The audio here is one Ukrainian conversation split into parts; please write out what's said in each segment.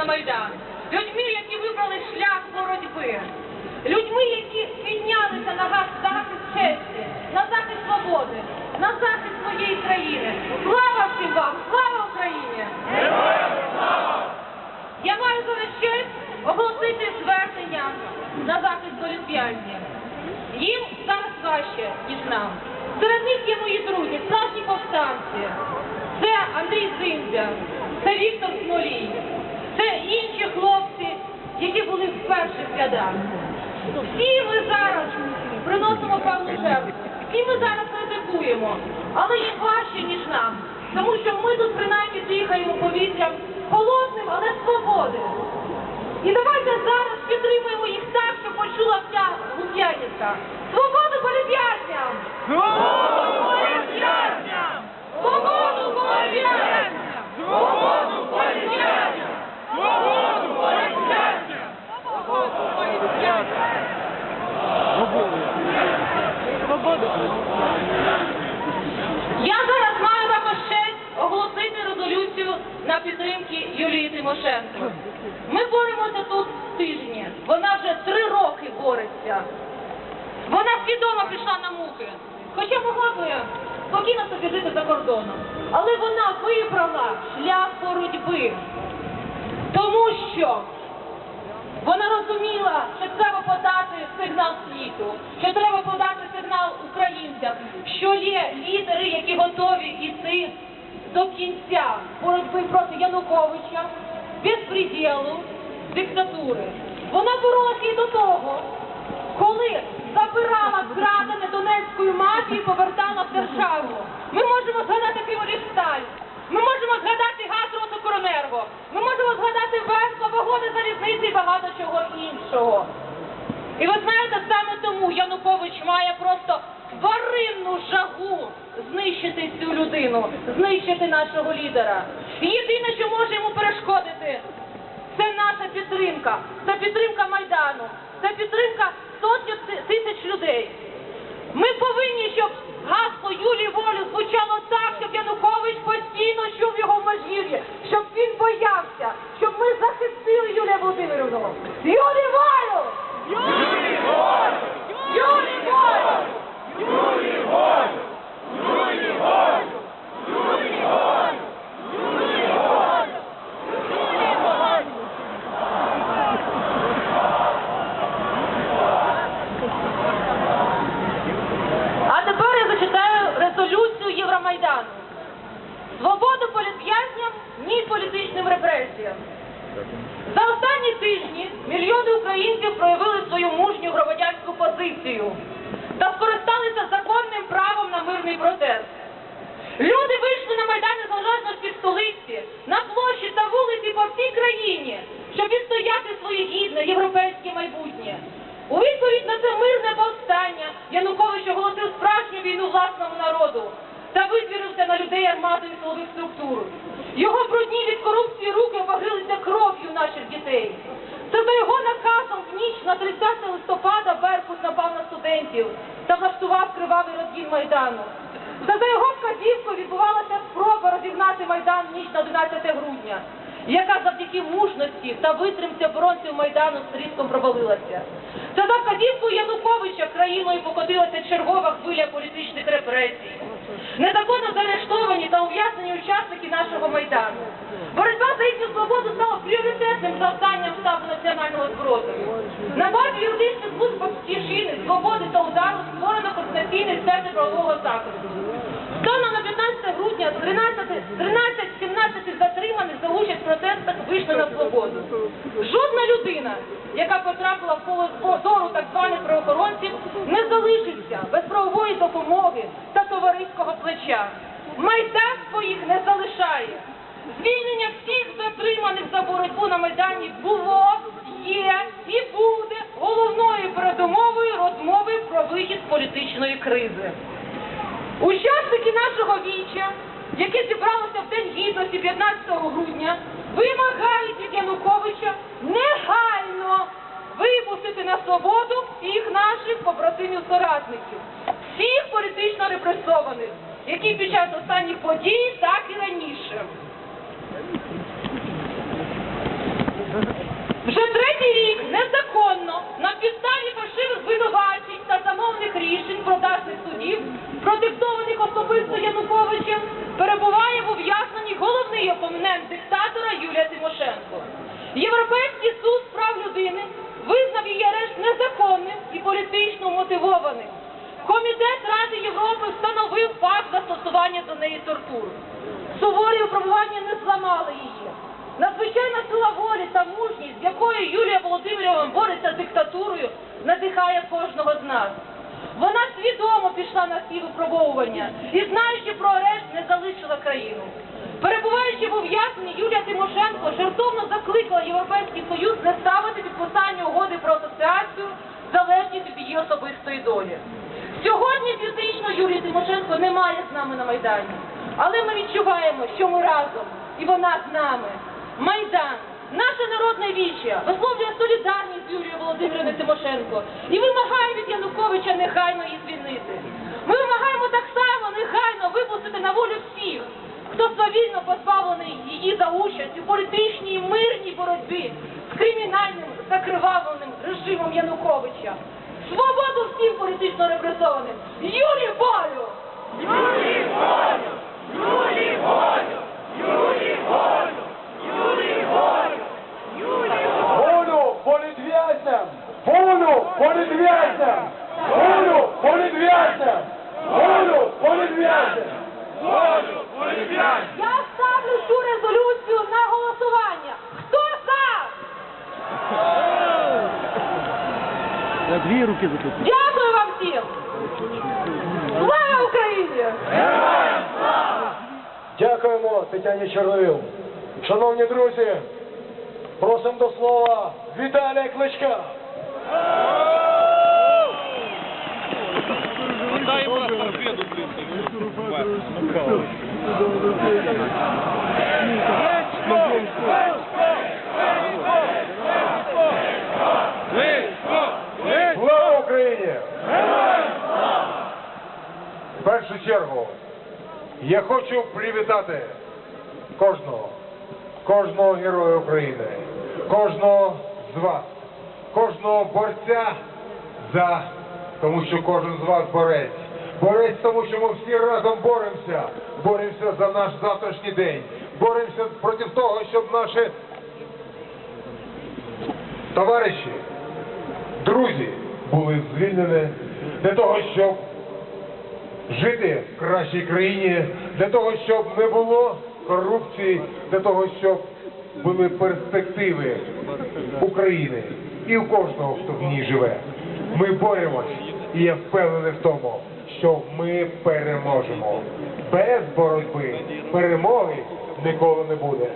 на Майдан, людьми, які вибрали шлях боротьби, людьми, які піднялися на захист честі, на захист свободи, на захист своєї країни. Слава всім вам! Слава Україні! Я маю зараз честь оголосити звернення на захист політв'язнів. Їм зараз важче, ніж нам. Серед них є мої друзі, справжні повстанці. Це Андрій Зиндзя, це Віктор Смолій, це інші хлопці, які були в перших рядах. Всі ми зараз приносимо певну жертву, всі ми зараз ризикуємо, але їм важче, ніж нам. Тому що ми тут принаймні дихаємо повітрям холодним, але свободи. І давайте зараз підтримуємо їх так, щоб почула вся Лук'янівка. Свободу політв'язням! Свободу політв'язням! Свободу політв'язням! Свободу політв'язням! Свободу політв'язням! Свободу політв'язням! Я зараз маю також честь оголосити резолюцію на підтримки Юлії Ми боремося тут тижні. Вона вже три роки бореться. Вона свідомо пішла на муки. Хоча могла би спокійно собі жити за кордоном. Але вона вибрала шлях боротьби. Тому що вона розуміла, що треба подати сигнал світу, що треба подати сигнал українцям, що є лідери, які готові йти до кінця боротьби проти Януковича, безпреділу, диктатури. Вона боролася і до того, коли забирала крадене Донецькою мафією, повертала в державу. Ми можемо згадати Київлісталь, ми можемо згадати Газротокронерго, ми можемо згадати Венко, вагони залізниці і багато чого іншого. І ви знаєте, саме тому Янукович має просто тваринну жагу знищити цю людину, знищити нашого лідера. І єдине, що може йому перешкодити, це наша підтримка, це підтримка Майдану, це підтримка сотень ти- тисяч людей. Ми повинні, щоб гасло Юлії Волю звучало так, щоб Янукович постійно чув його в Межгір'ї, щоб він боявся, щоб ми захистили Юлію Володимирівну. Юлі Волю! Юлі Волю! Юлі Волю! Юлі Волю! Юлі Волю! Юлі Волю! Юлі Волю! Юлі Волю! А тепер я зачитаю резолюцію Євромайдану. Свободу політв'язням, ні політичним репресіям. За останні тижні мільйони українців проявили свою мужню громадянську позицію та скористалися законним правом на мирний протест. Люди вийшли на Майдан Незалежності в столиці, на площі та вулиці по всій країні, щоб відстояти своє гідне європейське майбутнє. У відповідь на це мирне повстання Янукович оголосив справжню війну власному народу та витвірився на людей армаду і силових структур. Його брудні від корупції руки обагрилися кров'ю наших дітей. Це за його наказом в ніч на 30 листопада Беркут напав на студентів та влаштував кривавий розгін Майдану. Та за його вказівкою відбувалася спроба розігнати Майдан в ніч на 11 грудня, яка завдяки мужності та витримці оборонців Майдану з тріском провалилася. Та за вказівкою Януковича країною покотилася чергова хвиля політичних репресій. Незаконно заарештовані та ув'язнені учасники нашого Майдану. Боротьба за їхню свободу стала пріоритетним завданням штабу національного спротиву. На базі юридичних служб тішини, свободи та удару створено координаційний центр правового захисту. Станом на 15 грудня 13-17 затриманих за участь в протестах вийшли на свободу. Жодна людина, яка потрапила в поле зору так званих правоохоронців, не залишиться без правової допомоги та товариського плеча. Майдан своїх не залишає. Звільнення всіх затриманих за боротьбу на Майдані було, є і буде головною передумовою розмови про вихід з політичної кризи. Учасники нашого віча, яке зібралося в День гідності 15 грудня, вимагають від Януковича негайно випустити на свободу всіх наших побратимів соратників, всіх політично репресованих, які під час останніх подій, так Європейський суд з прав людини визнав її арешт незаконним і політично мотивованим. Комітет Ради Європи встановив факт застосування до неї тортур. Суворі випробування не зламали її. Надзвичайна сила волі та мужність, з якою Юлія Володимирівна бореться з диктатурою, надихає кожного з нас. Вона свідомо пішла на ці випробовування і, знаючи про арешт, не залишила країну. Перебуваючи в ув'язненні, Юлія Тимошенко жертовно закликала Європейський Союз не ставити підписання угоди про асоціацію залежність від її особистої долі. Сьогодні фізично Юлії Тимошенко немає з нами на Майдані, але ми відчуваємо, що ми разом, і вона з нами. Майдан, наше народне віче, висловлює солідарність з Юлією Тимошенко і вимагає від Януковича негайно її звільнити. Ми вимагаємо так само негайно випустити на волю всіх, хто свавільно позбавлений її за участь у політичній і мирній боротьбі з кримінальним закривавленим режимом Януковича. Свободу всім політично репресованим! Юлі волю! Юлі волю! Юлі волю! Юлі волю! Юлі волю! Юлі Волю політв'язням! Волю політв'язням! Волю політв'язням! Волю політв'язням! Волю! Я ставлю цю резолюцію на голосування. Хто за? Я дві руки закрив. Дякую вам всім! Слава Україні! Дякуємо Тетяні Чорновіл. Шановні друзі, просимо до слова Віталія Кличка. В першу чергу я хочу привітати кожного, кожного героя України, кожного з вас, кожного борця за, тому що кожен з вас борець. Борець, тому що ми всі разом боремося, боремося за наш завтрашній день, боремося проти того, щоб наші товариші, друзі були звільнені для того, щоб жити в кращій країні, для того, щоб не було корупції, для того, щоб були перспективи України і у кожного, хто в ній живе. Ми боремось, і я впевнений в тому, що ми переможемо. Без боротьби перемоги ніколи не буде.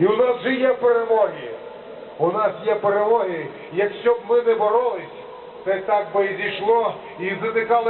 І у нас вже є перемоги. У нас є перемоги. Якщо б ми не боролись, це так би і зійшло і затикали.